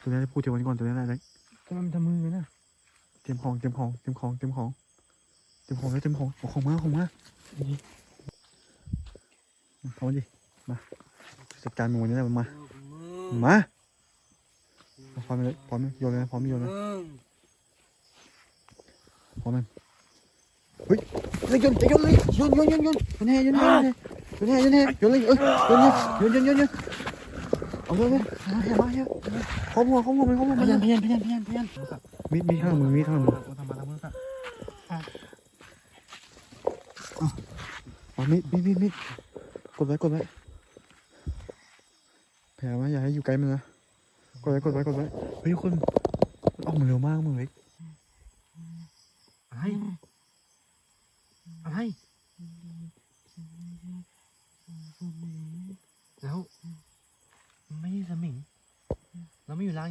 ตัวนี้พูดเทวันก่อนตัวนี้อะไรทำไมมันทำมือนะเตรียมของเตรียมของเตรียมของเตรียมของเตรียมของแล้วเตรียมของเอาของมาเอาของมาพร้อมดิมาจัดการมันวันนี้แหละมันมามาพร้อมเลยพร้อมโยนเลยนะพร้อมโยนนะพร้อมมันเฮ้ยเลยโยนโยนเลยโยนโยนโยนโยนโยนแห่โยนแห่โยนแห่โยนแห่โยนเลยเอ้ยโยนเลยโยนโยนโยนโยน เอาเลยเมาเลยมาเยอะขอมัวขอมัวมันขอมัวพยันพยันพยันพยันพยันมีดมีดข้างมือมีดข้างมือทำมาทำมือกันอ๋อมีมีดมีดมีดกดไว้กดไว้แผลมาอย่าให้อยู่ไกลมันนะกดไว้กดไว้กดไว้เฮ้ยคุณออกมาเร็วมากมึงเล็กไอ้ เราไม่อยู่ร้าน